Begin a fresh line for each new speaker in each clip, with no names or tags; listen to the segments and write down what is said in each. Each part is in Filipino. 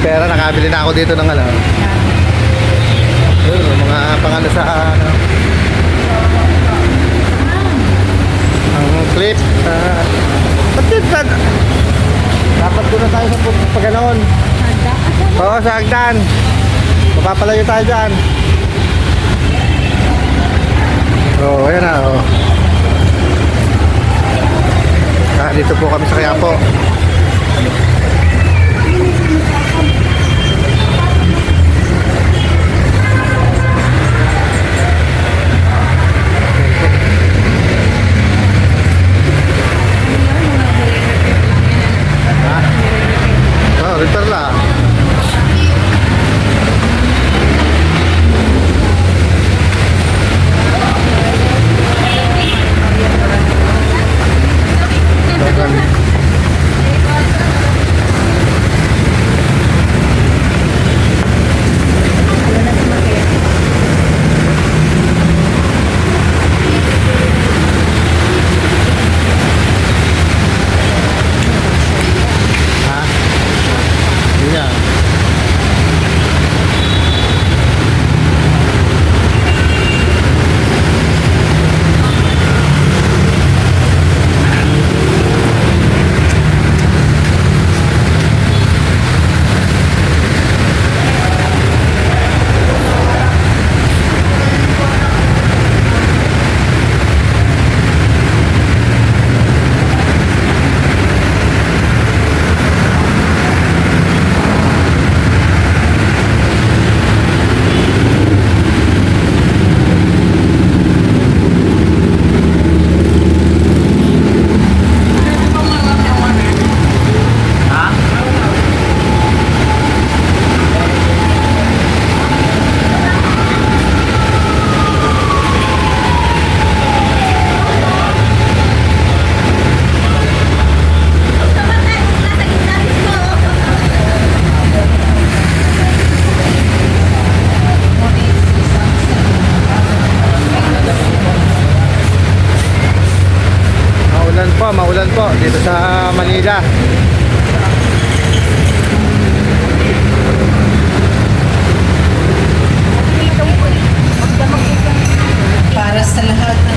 pera. Nakabili na ako dito ng ano. Yun, mga pangano sa ano. Ang clip. Uh, sa... Dapat doon tayo sa pag- pag ganoon. Oo, sa hagdan. Mapapalayo tayo dyan. Oo, oh, ayan na. Oh. Ah, dito po kami sa Quiapo.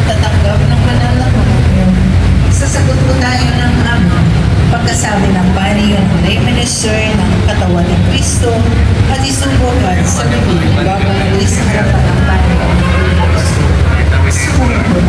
Tatanggap ng mananahon. Sasagot po tayo ng ama pagkasabi ng bani ng lay minister ng katawan ng Kristo at isubukan sa muli sa harapan ng bani ng Kristo. Sumunod po.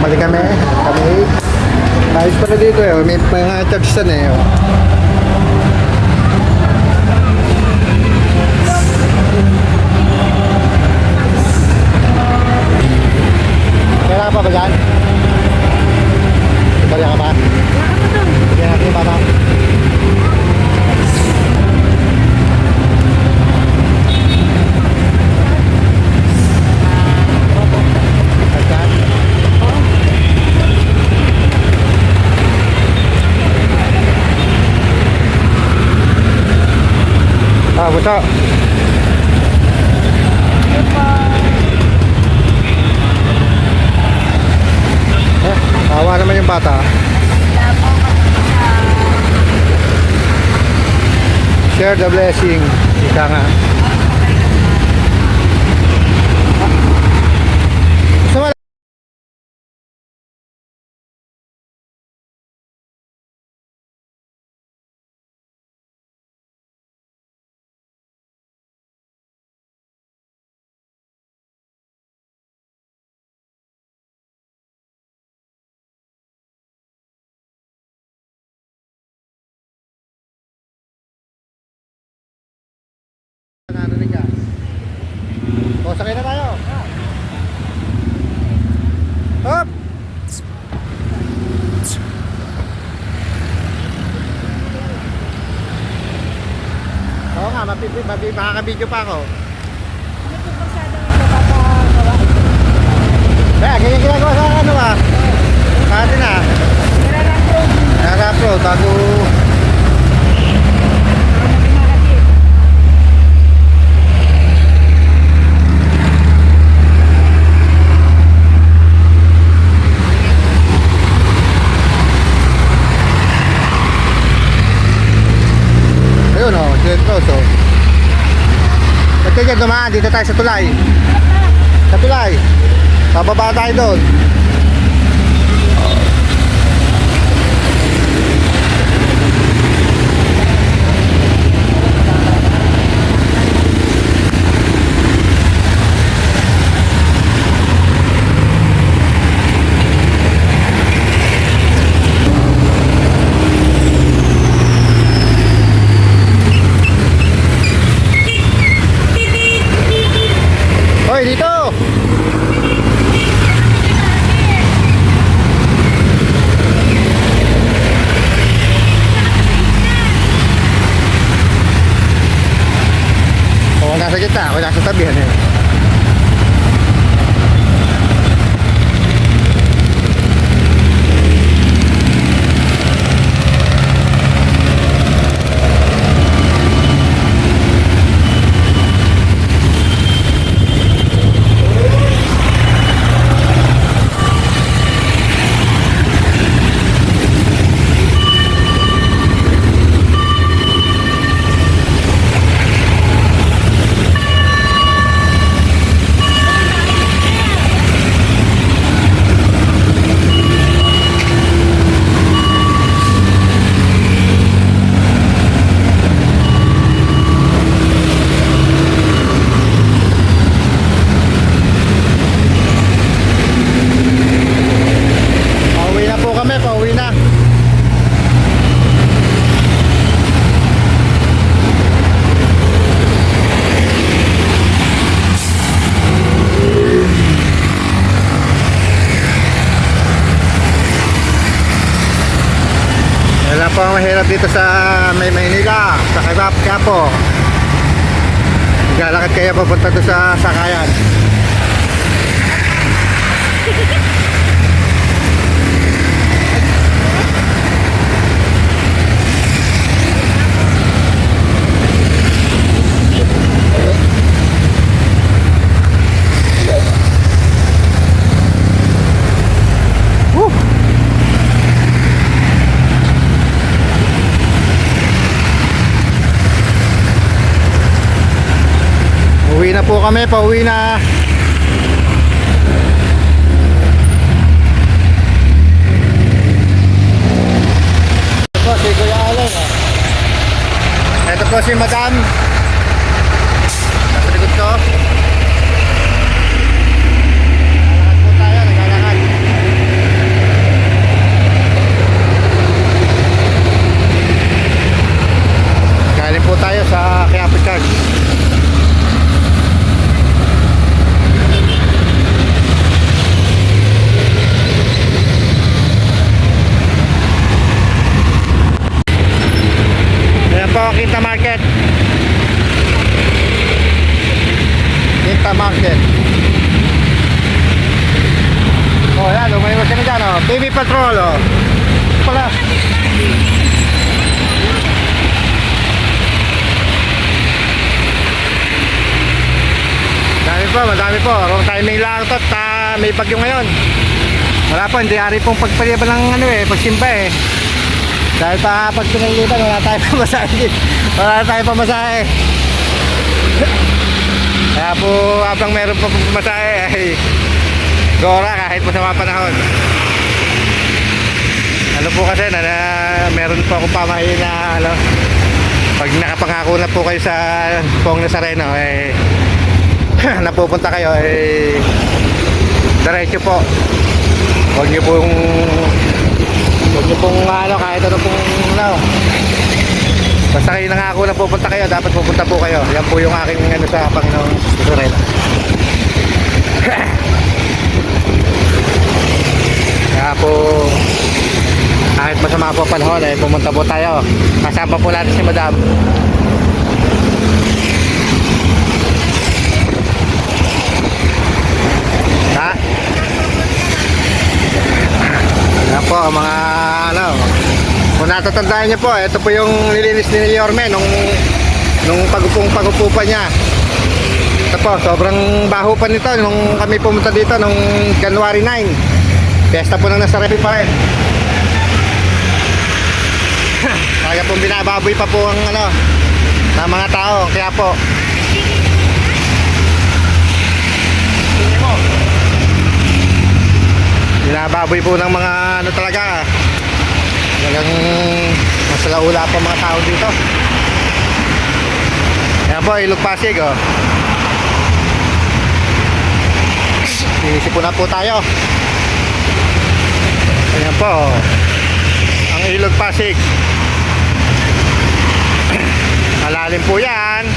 Bumalik kami. Kami 8. Ayos pala dito eh. May mga na eh. oh. Kailangan pa ba dyan? Balik ka pa natin yung bata. Pagkat? Ah, buta. Eh, awa naman yung bata. Share the blessing. Ika nga. Gusto mo? Narinig ka. O, sakay na tayo. Hop! Oo nga, mapipi, makakabidyo pa ako. Kaya, ganyan ginagawa sa ano ah. Sa atin ah. Nara-pro, bago... Ayun o, oh, St. Rose o. Ba't kayo dyan dumaan? Dito tayo sa tulay. Sa tulay. Bababa tayo doon. Hoy, dito! Oo, nasa gitna. Ako nasa tabihan eh. Pauwi na po kami, pauwi na. Wala po ang mahirap dito sa May Maynila, sa Kagap Kapo. Galakad kayo papunta doon sa Sakayan. po kami, pauwi na. Ito po si Kuya Alan. Ito po si Madam. Nasa likod ko. po tayo sa Quiapo Church. May bagyo ngayon. Wala po, hindi ari pong pagpaliban ng ano eh, pagsimba eh. Dahil pa pag pinaliban, wala tayong pamasahe. Wala tayong pamasahe. Kaya po, habang meron pa pamasahe, ay gora kahit po sa mga panahon. Ano po kasi, na, na meron po akong pamahiin na ano, pag nakapangako na po kayo sa Pong Nazareno, eh, napupunta kayo, eh, diretso po. Huwag niyo pong, huwag niyo pong ano, kahit ano pong, ano, basta kayo nangako na pupunta kayo, dapat pupunta po kayo. Yan po yung aking ano sa Panginoong Nazareno. Kaya po, kahit masama po panahon, eh, pumunta po tayo. Kasama po natin si Madam. Ha? Yan po, ang mga ano, kung natatandaan niyo po, ito po yung nilinis ni Yorme nung nung pagupong pagupo pa niya. Ito po, sobrang baho pa nito nung kami pumunta dito nung January 9. Pesta po ng Nasarepi pa rin. Kaya pong binababoy pa po ang ano ng mga tao. Kaya po. Binababoy po ng mga ano talaga. Masalaula pa mga tao dito. Yan po, Ilog Pasig oh. Inisip po po tayo. Ayan po. oh. Ang Ilog Pasig. Malalim po yan.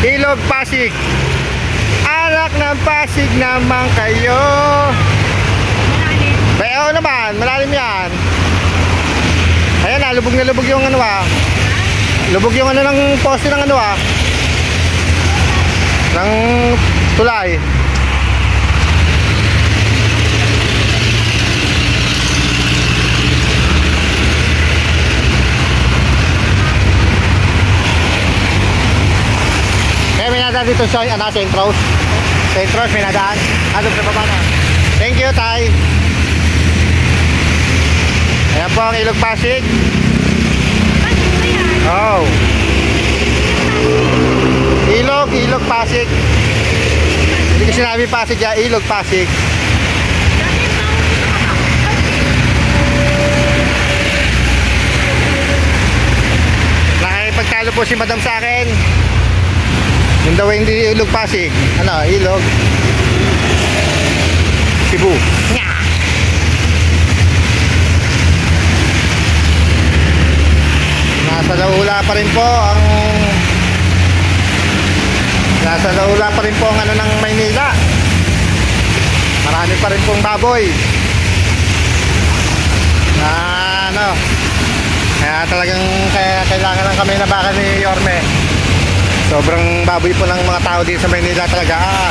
Ilog Pasig. Anak ng Pasig naman kayo. Bayaw naman, malalim yan. Ayan na, lubog na lubog yung ano ah. Lubog yung ano ng poste ng ano ah. Ng tulay. Kaya may nadaan dito sa ano, St. Rose. St. Rose may nadaan. Ano sa baba. Thank you, Tay. Po ang Ilog Pasig. Oh. Ilog, Ilog Pasig. Hindi ko sinabi Pasig ya, Ilog Pasig. Nakipagtalo po si Madam sa akin. Yung daw hindi Ilog Pasig. Ano, Ilog. Cebu. Nasa laula pa rin po ang Nasa laula pa rin po ang ano ng Maynila. Marami pa rin pong baboy. Na ano, kaya talagang kaya kailangan lang kami na baka ni Yorme. Sobrang baboy po ng mga tao dito sa Maynila talaga. Ah,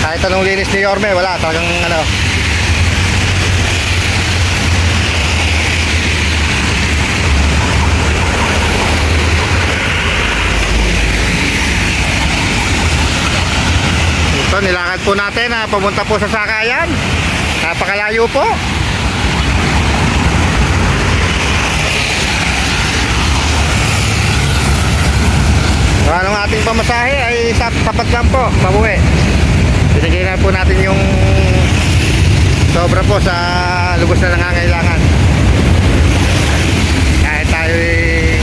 kahit anong linis ni Yorme, wala. Talagang ano, Ito, nilakad po natin na pumunta po sa Sakayan. Napakalayo po. Wala nung ating pamasahe ay sap sapat lang po, pabuwi. Binigay na po natin yung sobra po sa lubos na nangangailangan. Kahit tayo eh,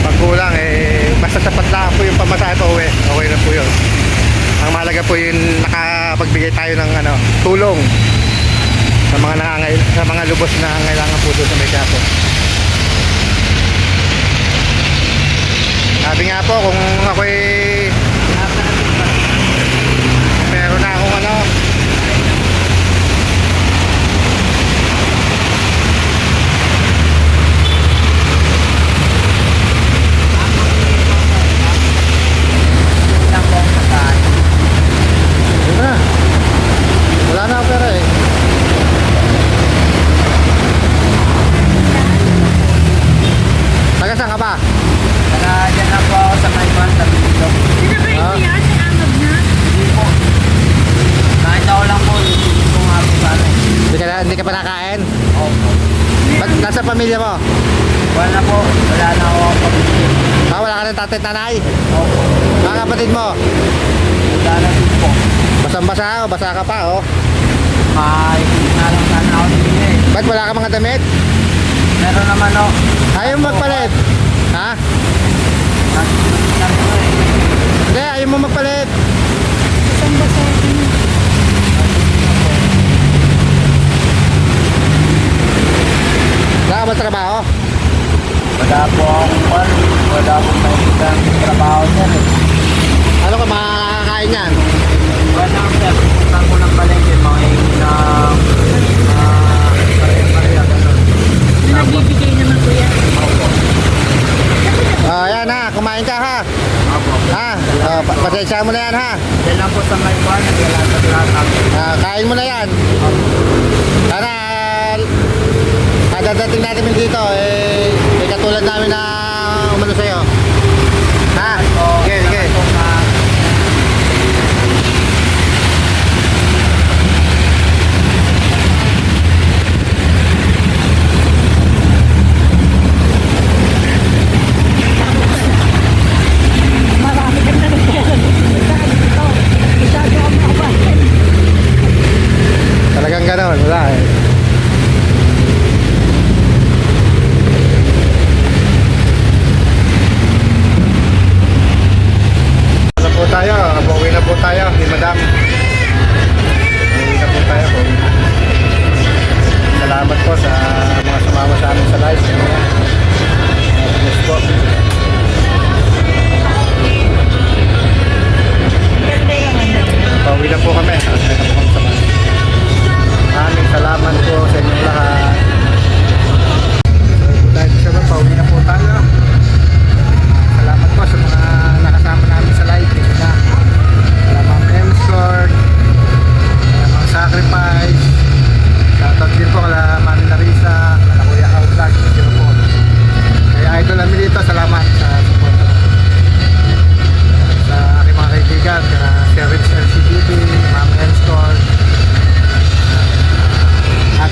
pagkulang eh, basta sapat lang po yung pamasahe pa uwi. Okay na po yun. Ang mahalaga po yung nakapagbigay tayo ng ano, tulong sa mga nangangay sa mga lubos na nangangailangan po doon sa may. Sabi nga po kung ako'y Hindi ka pa nakain?
Opo.
Ba't nasa pamilya mo?
Wala po. Wala na ako ang.
Ah, wala ka ng tatay at nanay?
Opo.
Mga kapatid mo?
Wala na din po.
Basang-basa o basa ka pa oh.
Ay, hindi na lang sana ako din eh.
Ba't wala ka mga damit?
Meron naman oh.
Ayaw mo magpalit? Ha?
Nandito eh.
Hindi, ayaw mo magpalit. Basang-basa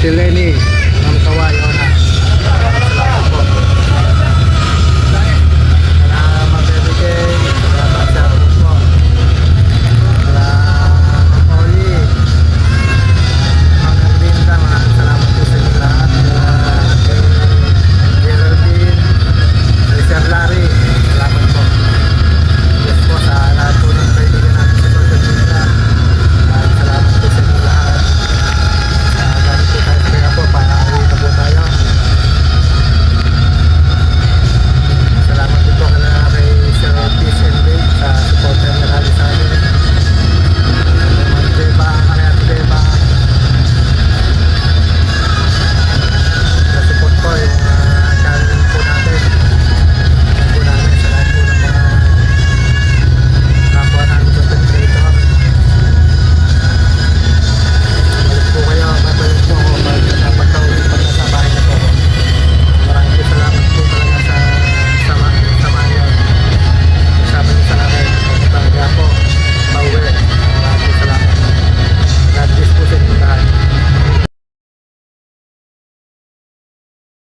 si Lenny.